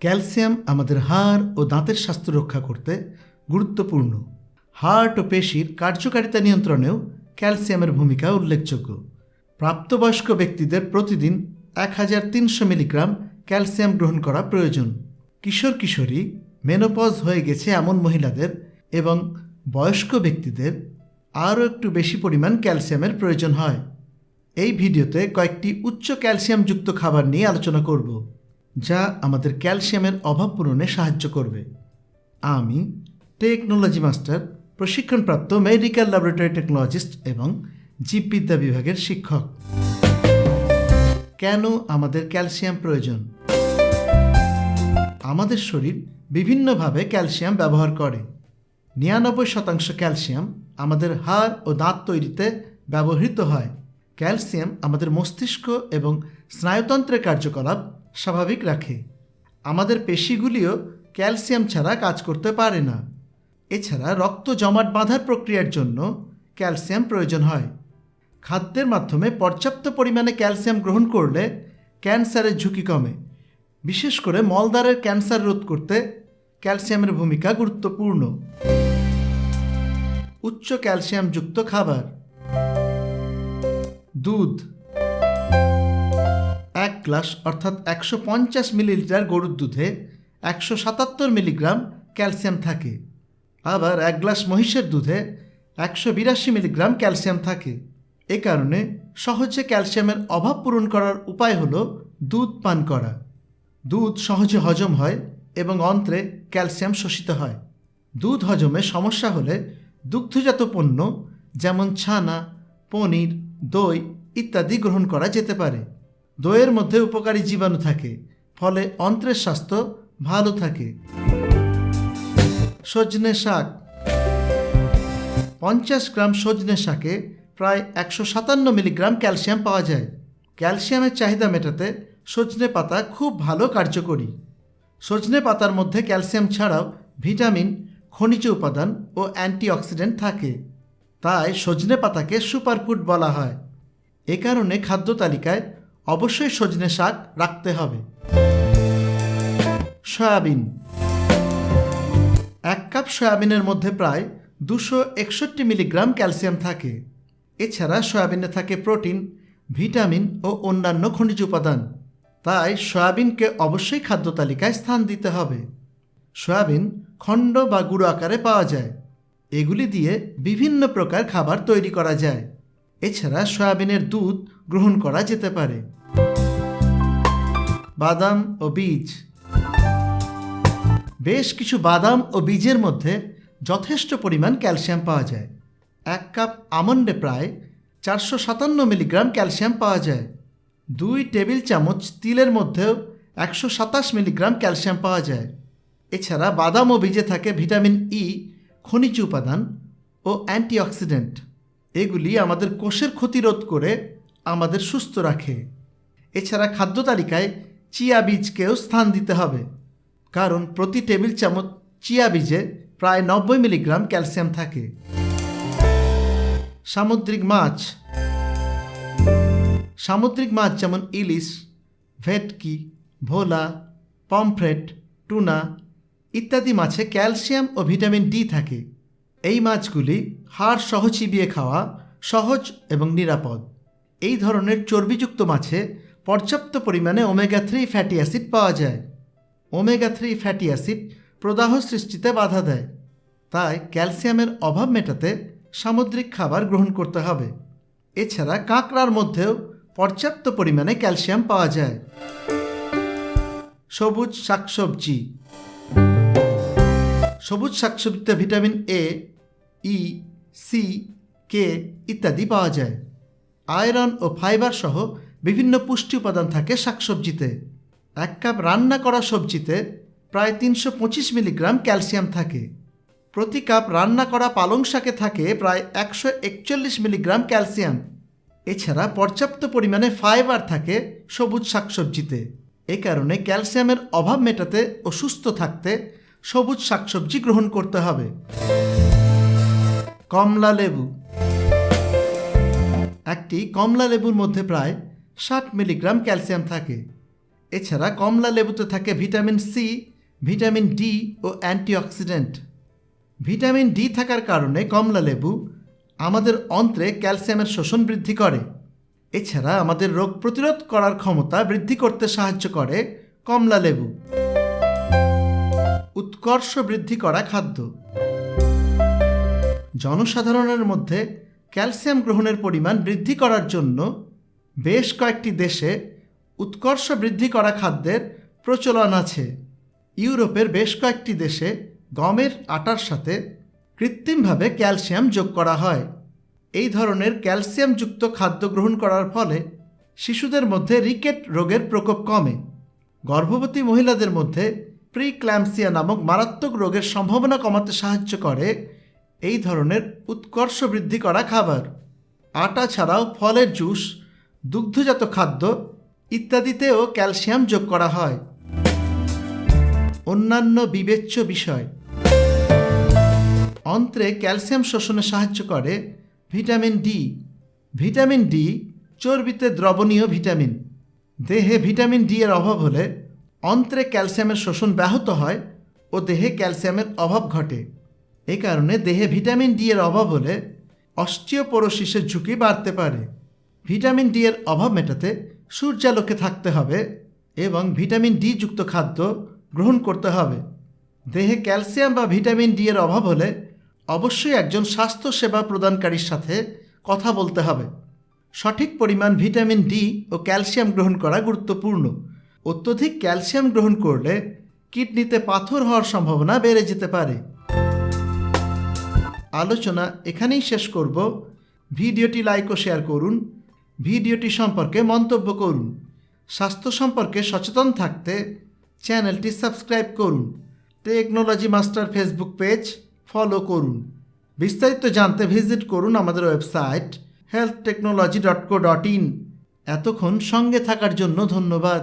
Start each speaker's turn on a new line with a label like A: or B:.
A: Calcium আমাদের হাড় ও দাঁতের স্বাস্থ্য রক্ষা করতে গুরুত্বপূর্ণ। হার্ট ও পেশির কার্যকারিতা নিয়ন্ত্রণেও ক্যালসিয়ামের ভূমিকা উল্লেখযোগ্য। প্রাপ্তবয়স্ক ব্যক্তিদের প্রতিদিন এক হাজার তিনশো মিলিগ্রাম ক্যালসিয়াম গ্রহণ করা প্রয়োজন। কিশোর কিশোরী, মেনোপজ হয়ে গেছে এমন মহিলাদের এবং বয়স্ক ব্যক্তিদের আরও একটু বেশি পরিমাণ ক্যালসিয়ামের প্রয়োজন হয়। এই ভিডিওতে কয়েকটি উচ্চ ক্যালসিয়ামযুক্ত খাবার নিয়ে আলোচনা করব। যা আমাদের ক্যালসিয়ামের অভাব পূরণে সাহায্য করবে। আমি টেকনোলজি মাস্টার, প্রশিক্ষণপ্রাপ্ত মেডিকেল ল্যাবরেটরি টেকনোলজিস্ট এবং জীববিদ্যা বিভাগের শিক্ষক। কেন আমাদের ক্যালসিয়াম প্রয়োজন? আমাদের শরীর বিভিন্নভাবে ক্যালসিয়াম ব্যবহার করে। নিরানব্বই শতাংশ ক্যালসিয়াম আমাদের হাড় ও দাঁত তৈরিতে ব্যবহৃত হয়। ক্যালসিয়াম আমাদের মস্তিষ্ক এবং স্নায়ুতন্ত্রের কার্যকলাপ স্বাভাবিক রাখে। আমাদের পেশিগুলিও ক্যালসিয়াম ছাড়া কাজ করতে পারে না। এছাড়া রক্ত জমাট বাঁধার প্রক্রিয়ার জন্য ক্যালসিয়াম প্রয়োজন হয়। খাদ্যের মাধ্যমে পর্যাপ্ত পরিমাণে ক্যালসিয়াম গ্রহণ করলে ক্যান্সারের ঝুঁকি কমে। বিশেষ করে মলদ্বারের ক্যান্সার রোধ করতে ক্যালসিয়ামের ভূমিকা গুরুত্বপূর্ণ। উচ্চ ক্যালসিয়ামযুক্ত খাবার। দুধ গ্লাস অর্থাৎ একশো পঞ্চাশ মিলিলিটার গরুর দুধে একশো সাতাত্তর মিলিগ্রাম ক্যালসিয়াম থাকে। আবার এক গ্লাস মহিষের দুধে একশো বিরাশি মিলিগ্রাম ক্যালসিয়াম থাকে। এ কারণে সহজে ক্যালসিয়ামের অভাব পূরণ করার উপায় হল দুধ পান করা। দুধ সহজে হজম হয় এবং অন্ত্রে ক্যালসিয়াম শোষিত হয়। দুধ হজমে সমস্যা হলে দুগ্ধজাত পণ্য যেমন ছানা, পনির, দই ইত্যাদি গ্রহণ করা যেতে পারে। দইয়ের মধ্যে উপকারী জীবাণু থাকে, ফলে অন্ত্রের স্বাস্থ্য ভালো থাকে। সজনে শাক। পঞ্চাশ গ্রাম সজনে শাকে প্রায় একশো সাতান্ন মিলিগ্রাম ক্যালসিয়াম পাওয়া যায়। ক্যালসিয়ামের চাহিদা মেটাতে সজনে পাতা খুব ভালো কার্যকরী। সজনে পাতার মধ্যে ক্যালসিয়াম ছাড়াও ভিটামিন, খনিজ উপাদান ও অ্যান্টিঅক্সিডেন্ট থাকে। তাই সজনে পাতাকে সুপারফুড বলা হয়। এ কারণে খাদ্য তালিকায় অবশ্যই সজনে শাক রাখতে হবে। সয়াবিন। এক কাপ সয়াবিনের মধ্যে প্রায় দুশো একষট্টি মিলিগ্রাম ক্যালসিয়াম থাকে। এছাড়া সয়াবিনে থাকে প্রোটিন, ভিটামিন ও অন্যান্য খনিজ উপাদান। তাই সয়াবিনকে অবশ্যই খাদ্য তালিকায় স্থান দিতে হবে। সয়াবিন খণ্ড বা গুঁড়ো আকারে পাওয়া যায়। এগুলি দিয়ে বিভিন্ন প্রকার খাবার তৈরি করা যায়। এছাড়া সয়াবিনের দুধ গ্রহণ করা যেতে পারে। বাদাম ও বীজ। বেশ কিছু বাদাম ও বীজের মধ্যে যথেষ্ট পরিমাণ ক্যালসিয়াম পাওয়া যায়। এক কাপ আমন্ডে প্রায় চারশো সাতান্ন মিলিগ্রাম ক্যালসিয়াম পাওয়া যায়। দুই টেবিল চামচ তিলের মধ্যেও একশো সাতাশ মিলিগ্রাম ক্যালসিয়াম পাওয়া যায়। এছাড়া বাদাম ও বীজে থাকে ভিটামিন ই, খনিজ উপাদান ও অ্যান্টিঅক্সিডেন্ট। এগুলি আমাদের কোষের ক্ষতিরোধ করে আমাদের সুস্থ রাখে। এছাড়া খাদ্য তালিকায় চিয়া বীজকেও স্থান দিতে হবে। কারণ প্রতি টেবিল চামচ চিয়া বীজে প্রায় নব্বই মিলিগ্রাম ক্যালসিয়াম থাকে। সামুদ্রিক মাছ। সামুদ্রিক মাছ যেমন ইলিশ, ভেটকি, ভোলা, পমফ্রেট, টুনা ইত্যাদি মাছে ক্যালসিয়াম ও ভিটামিন ডি থাকে। এই মাছগুলি হাড় সহ চিবিয়ে খাওয়া সহজ এবং নিরাপদ। এই ধরনের চর্বিযুক্ত মাছে পর্যাপ্ত পরিমাণে ওমেগা থ্রি ফ্যাটি অ্যাসিড পাওয়া যায়। ওমেগা থ্রি ফ্যাটি অ্যাসিড প্রদাহ সৃষ্টিতে বাধা দেয়। তাই ক্যালসিয়ামের অভাব মেটাতে সামুদ্রিক খাবার গ্রহণ করতে হবে। এছাড়া কাঁকড়ার মধ্যেও পর্যাপ্ত পরিমাণে ক্যালসিয়াম পাওয়া যায়। সবুজ শাকসবজি সবুজ শাকসবজিতে vitamin A E C K ইত্যাদি পাওয়া যায়। আয়রন ও ফাইবার সহ বিভিন্ন পুষ্টি উপাদান থাকে শাকসবজিতে। এক কাপ রান্না করা সবজিতে প্রায় তিনশো পঁচিশ মিলিগ্রাম ক্যালসিয়াম থাকে। প্রতি কাপ রান্না করা পালং শাকে থাকে প্রায় একশো একচল্লিশ মিলিগ্রাম ক্যালসিয়াম। এছাড়া পর্যাপ্ত পরিমাণে ফাইবার থাকে সবুজ শাকসবজিতে। এ কারণে ক্যালসিয়ামের অভাব মেটাতে ও সুস্থ থাকতে সবুজ শাকসবজি গ্রহণ করতে হবে। কমলা লেবু। একটি কমলা লেবুর মধ্যে প্রায় ষাট মিলিগ্রাম ক্যালসিয়াম থাকে। এছাড়া কমলা লেবুতে থাকে ভিটামিন সি ভিটামিন ডি ও অ্যান্টিঅক্সিডেন্ট। ভিটামিন ডি থাকার কারণে কমলা লেবু আমাদের অন্ত্রে ক্যালসিয়ামের শোষণ বৃদ্ধি করে। এছাড়া আমাদের রোগ প্রতিরোধ করার ক্ষমতা বৃদ্ধি করতে সাহায্য করে কমলা লেবু। উৎকর্ষ বৃদ্ধি করা খাদ্য। জনসাধারণের মধ্যে ক্যালসিয়াম গ্রহণের পরিমাণ বৃদ্ধি করার জন্য বেশ কয়েকটি দেশে উৎকর্ষ বৃদ্ধি করা খাদ্যের প্রচলন আছে। ইউরোপের বেশ কয়েকটি দেশে গমের আটার সাথে কৃত্রিমভাবে ক্যালসিয়াম যোগ করা হয়। এই ধরনের ক্যালসিয়ামযুক্ত খাদ্য গ্রহণ করার ফলে শিশুদের মধ্যে রিকেট রোগের প্রকোপ কমে। গর্ভবতী মহিলাদের মধ্যে প্রিক্ল্যাম্পসিয়া নামক মারাত্মক রোগের সম্ভাবনা কমাতে সাহায্য করে এই ধরনের উৎকর্ষ বৃদ্ধি করা খাবার। আটা ছাড়াও ফলের জুস, দুগ্ধজাত খাদ্য ইত্যাদিতেও ক্যালসিয়াম যোগ করা হয়। অন্যান্য বিবেচ্য বিষয়। অন্ত্রে ক্যালসিয়াম শোষণে সাহায্য করে ভিটামিন ডি। ভিটামিন ডি চর্বিতে দ্রবণীয় ভিটামিন। দেহে ভিটামিন ডি এর অভাব হলে অন্ত্রে ক্যালসিয়ামের শোষণ ব্যাহত হয় ও দেহে ক্যালসিয়ামের অভাব ঘটে। এ কারণে দেহে ভিটামিন ডি এর অভাব হলে অস্টিওপোরোসিসের ঝুঁকি বাড়তে পারে। ভিটামিন ডি এর অভাব মেটাতে সূর্যালোকে থাকতে হবে এবং ভিটামিন ডি যুক্ত খাদ্য গ্রহণ করতে হবে। দেহে ক্যালসিয়াম বা ভিটামিন ডি এর অভাব হলে অবশ্যই একজন স্বাস্থ্যসেবা প্রদানকারীর সাথে কথা বলতে হবে। সঠিক পরিমাণ ভিটামিন ডি ও ক্যালসিয়াম গ্রহণ করা গুরুত্বপূর্ণ। অত্যধিক ক্যালসিয়াম গ্রহণ করলে কিডনিতে পাথর হওয়ার সম্ভাবনা বেড়ে যেতে পারে। আলোচনা এখানেই শেষ করব। ভিডিওটি লাইক ও শেয়ার করুন। ভিডিওটি সম্পর্কে মন্তব্য করুন। স্বাস্থ্য সম্পর্কে সচেতন থাকতে চ্যানেলটি সাবস্ক্রাইব করুন। Technology master Facebook page follow করুন। বিস্তারিত জানতে ভিজিট করুন আমাদের website health technology dot co dot in. এতক্ষণ সঙ্গে থাকার জন্য ধন্যবাদ।